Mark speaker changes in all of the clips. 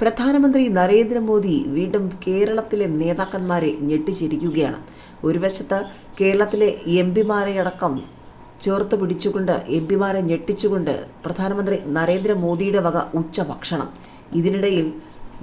Speaker 1: പ്രധാനമന്ത്രി നരേന്ദ്രമോദി വീണ്ടും കേരളത്തിലെ നേതാക്കന്മാരെ ഞെട്ടിച്ചിരിക്കുകയാണ്. ഒരു വശത്ത് കേരളത്തിലെ എം പിമാരെയടക്കം ചേർത്ത് പിടിച്ചുകൊണ്ട് എം പിമാരെ ഞെട്ടിച്ചുകൊണ്ട് പ്രധാനമന്ത്രി നരേന്ദ്രമോദിയുടെ വക ഉച്ചഭക്ഷണം. ഇതിനിടയിൽ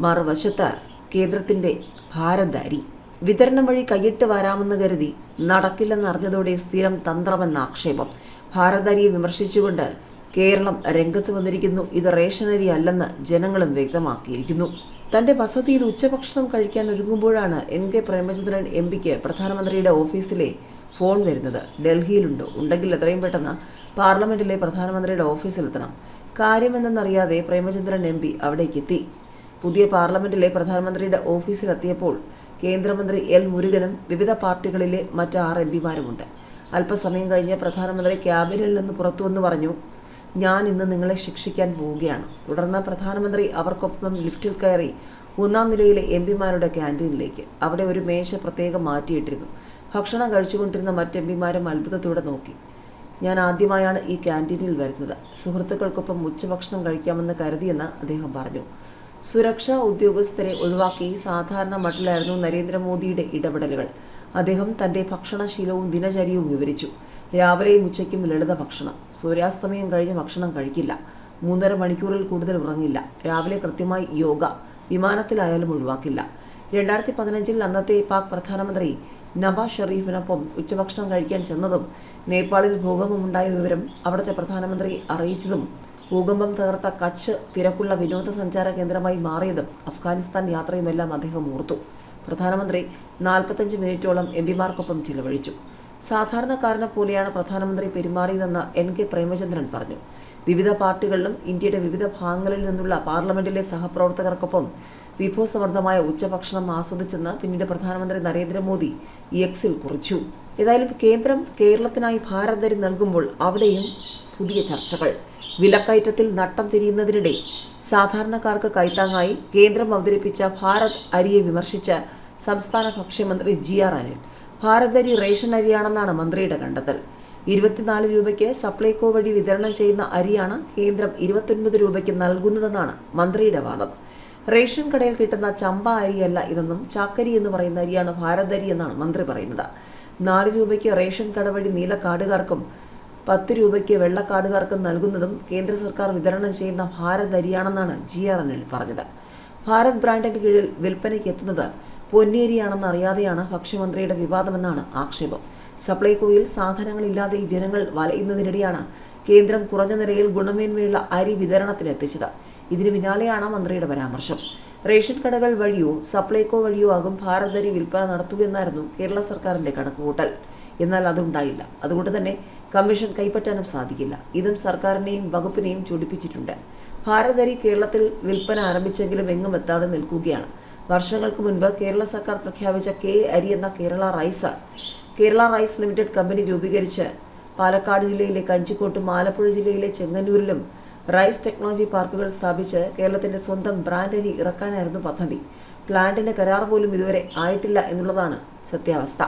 Speaker 1: മറുവശത്ത് കേന്ദ്രത്തിന്റെ ഭാരധാരി വിതരണം വഴി കൈയിട്ട് വരാമെന്ന് കരുതി നടക്കില്ലെന്നറിഞ്ഞതോടെ സ്ഥിരം തന്ത്രമെന്ന ആക്ഷേപം. ഭാരതാരിയെ വിമർശിച്ചുകൊണ്ട് കേരളം രംഗത്ത് വന്നിരിക്കുന്നു. ഇത് റേഷനരി അല്ലെന്ന് ജനങ്ങളും വ്യക്തമാക്കിയിരിക്കുന്നു. തന്റെ വസതിയിൽ ഉച്ചഭക്ഷണം കഴിക്കാൻ ഒരുങ്ങുമ്പോഴാണ് എൻ കെ പ്രേമചന്ദ്രൻ എം പിക്ക് പ്രധാനമന്ത്രിയുടെ ഓഫീസിലെ ഫോൺ വരുന്നത്. ഡൽഹിയിലുണ്ടോ. ഉണ്ടെങ്കിൽ എത്രയും പെട്ടെന്ന് പാർലമെന്റിലെ പ്രധാനമന്ത്രിയുടെ ഓഫീസിലെത്തണം. കാര്യമെന്തെന്നറിയാതെ പ്രേമചന്ദ്രൻ എം പി അവിടേക്ക് എത്തി പുതിയ പാർലമെന്റിലെ പ്രധാനമന്ത്രിയുടെ ഓഫീസിലെത്തിയപ്പോൾ കേന്ദ്രമന്ത്രി എൽ മുരുകനും വിവിധ പാർട്ടികളിലെ മറ്റ് ആറ് എം പിമാരുമുണ്ട്. അല്പസമയം കഴിഞ്ഞ് പ്രധാനമന്ത്രി ക്യാബിനിൽ നിന്ന് പുറത്തുവന്ന് പറഞ്ഞു ഞാൻ ഇന്ന് നിങ്ങളെ ശിക്ഷിക്കാൻ പോവുകയാണ്. തുടർന്ന് പ്രധാനമന്ത്രി അവർക്കൊപ്പം ലിഫ്റ്റിൽ കയറി ഒന്നാം നിലയിലെ എം പിമാരുടെ ക്യാന്റീനിലേക്ക്. അവിടെ ഒരു മേശ പ്രത്യേകം മാറ്റിയിട്ടിരുന്നു. ഭക്ഷണം കഴിച്ചുകൊണ്ടിരുന്ന മറ്റ് എം പിമാരും അത്ഭുതത്തോടെ നോക്കി. ഞാൻ ആദ്യമായാണ് ഈ ക്യാന്റീനിൽ വരുന്നത്. സുഹൃത്തുക്കൾക്കൊപ്പം ഉച്ചഭക്ഷണം കഴിക്കാമെന്ന് കരുതിയെന്ന് അദ്ദേഹം പറഞ്ഞു. സുരക്ഷാ ഉദ്യോഗസ്ഥരെ ഒഴിവാക്കി സാധാരണ മട്ടിലായിരുന്നു നരേന്ദ്രമോദിയുടെ ഇടപെടലുകൾ. അദ്ദേഹം തന്റെ ഭക്ഷണശീലവും ദിനചര്യവും വിവരിച്ചു. രാവിലെയും ഉച്ചയ്ക്കും ലളിത ഭക്ഷണം. സൂര്യാസ്തമയം കഴിഞ്ഞ് ഭക്ഷണം കഴിക്കില്ല. മൂന്നര മണിക്കൂറിൽ കൂടുതൽ ഉറങ്ങില്ല. രാവിലെ കൃത്യമായി യോഗ വിമാനത്തിലായാലും ഒഴിവാക്കില്ല. രണ്ടായിരത്തി പതിനഞ്ചിൽ അന്നത്തെ പാക് പ്രധാനമന്ത്രി നവാസ് ഷെറീഫിനൊപ്പം ഉച്ചഭക്ഷണം കഴിക്കാൻ ചെന്നതും നേപ്പാളിൽ ഭൂകമ്പമുണ്ടായ വിവരം അവിടുത്തെ പ്രധാനമന്ത്രി അറിയിച്ചതും ഭൂകമ്പം തകർത്ത കച്ച് തിരക്കുള്ള വിനോദസഞ്ചാര കേന്ദ്രമായി മാറിയതും അഫ്ഗാനിസ്ഥാൻ യാത്രയുമെല്ലാം അദ്ദേഹം ഓർത്തു. പ്രധാനമന്ത്രി നാൽപ്പത്തഞ്ച് മിനിറ്റോളം എം പിമാർക്കൊപ്പം ചിലവഴിച്ചു. സാധാരണക്കാരനെ പോലെയാണ് പ്രധാനമന്ത്രി പെരുമാറിയതെന്ന് എൻ കെ പ്രേമചന്ദ്രൻ പറഞ്ഞു. വിവിധ പാർട്ടികളിലും ഇന്ത്യയുടെ വിവിധ ഭാഗങ്ങളിൽ നിന്നുള്ള പാർലമെന്റിലെ സഹപ്രവർത്തകർക്കൊപ്പം വിഭവസമൃദ്ധമായ ഉച്ചഭക്ഷണം ആസ്വദിച്ചെന്ന് പിന്നീട് പ്രധാനമന്ത്രി നരേന്ദ്രമോദി എക്സിൽ കുറിച്ചു. ഏതായാലും കേന്ദ്രം കേരളത്തിനായി ഭാരതരി നൽകുമ്പോൾ അവിടെയും പുതിയ ചർച്ചകൾ. വിലക്കയറ്റത്തിൽ നട്ടം തിരിയുന്നതിനിടെ സാധാരണക്കാർക്ക് കൈത്താങ്ങായി കേന്ദ്രം അവതരിപ്പിച്ച ഭാരത് അരിയെ വിമർശിച്ച സംസ്ഥാന ഭക്ഷ്യമന്ത്രി ജി ആർ അനിൽ. ഭാരത് അരി റേഷൻ അരിയാണെന്നാണ് മന്ത്രിയുടെ കണ്ടെത്തൽ. ഇരുപത്തിനാല് രൂപയ്ക്ക് സപ്ലൈകോ വഴി വിതരണം ചെയ്യുന്ന അരിയാണ് കേന്ദ്രം ഇരുപത്തൊൻപത് രൂപയ്ക്ക് നൽകുന്നതെന്നാണ് മന്ത്രിയുടെ വാദം. റേഷൻ കടയിൽ കിട്ടുന്ന ചമ്പ അരിയല്ല ഇതെന്നും ചാക്കരി എന്ന് പറയുന്ന അരിയാണ് ഭാരത് അരി എന്നാണ് മന്ത്രി പറയുന്നത്. നാല് രൂപയ്ക്ക് റേഷൻ കട വഴി നീല കാർഡുകാർക്കും പത്ത് രൂപയ്ക്ക് വെള്ളക്കാടുകാർക്കും നൽകുന്നതും കേന്ദ്ര സർക്കാർ വിതരണം ചെയ്യുന്ന ഭാരത് അരിയാണെന്നാണ് ജി ആർ എൻ എൽ പറഞ്ഞത്. ഭാരത് ബ്രാൻഡിന് കീഴിൽ വിൽപ്പനയ്ക്ക് എത്തുന്നത് പൊന്നിയരിയാണെന്ന് അറിയാതെയാണ് ഭക്ഷ്യമന്ത്രിയുടെ വിവാദമെന്നാണ് ആക്ഷേപം. സപ്ലൈകോയിൽ സാധനങ്ങളില്ലാതെ ജനങ്ങൾ വലയുന്നതിനിടെയാണ് കേന്ദ്രം കുറഞ്ഞ നിരയിൽ ഗുണമേന്മയുള്ള അരി വിതരണത്തിനെത്തിച്ചത് ഇതിനു പിന്നാലെയാണ് മന്ത്രിയുടെ പരാമർശം. റേഷൻ കടകൾ വഴിയോ സപ്ലൈകോ വഴിയോ ആകും ഭാരത് അരി വിൽപ്പന നടത്തുകയെന്നായിരുന്നു കേരള സർക്കാരിന്റെ കണക്കുകൂട്ടൽ. എന്നാൽ അതുണ്ടായില്ല. അതുകൊണ്ട് തന്നെ കമ്മീഷൻ കൈപ്പറ്റാനും സാധിക്കില്ല. ഇതും സർക്കാരിനെയും വകുപ്പിനെയും ചൊടിപ്പിച്ചിട്ടുണ്ട്. ഭാരതരി കേരളത്തിൽ വിൽപ്പന ആരംഭിച്ചെങ്കിലും എങ്ങും എത്താതെ നിൽക്കുകയാണ്. വർഷങ്ങൾക്ക് മുൻപ് കേരള സർക്കാർ പ്രഖ്യാപിച്ച കെ അരി എന്ന Kerala rice. Kerala rice limited company രൂപീകരിച്ച് പാലക്കാട് ജില്ലയിലെ കഞ്ചിക്കോട്ടും ആലപ്പുഴ ജില്ലയിലെ ചെങ്ങന്നൂരിലും റൈസ് ടെക്നോളജി പാർക്കുകൾ സ്ഥാപിച്ച് കേരളത്തിന്റെ സ്വന്തം ബ്രാൻഡ് അരി ഇറക്കാനായിരുന്നു പദ്ധതി. പ്ലാന്റിന് കരാർ പോലും ഇതുവരെ ആയിട്ടില്ല എന്നുള്ളതാണ് സത്യാവസ്ഥ.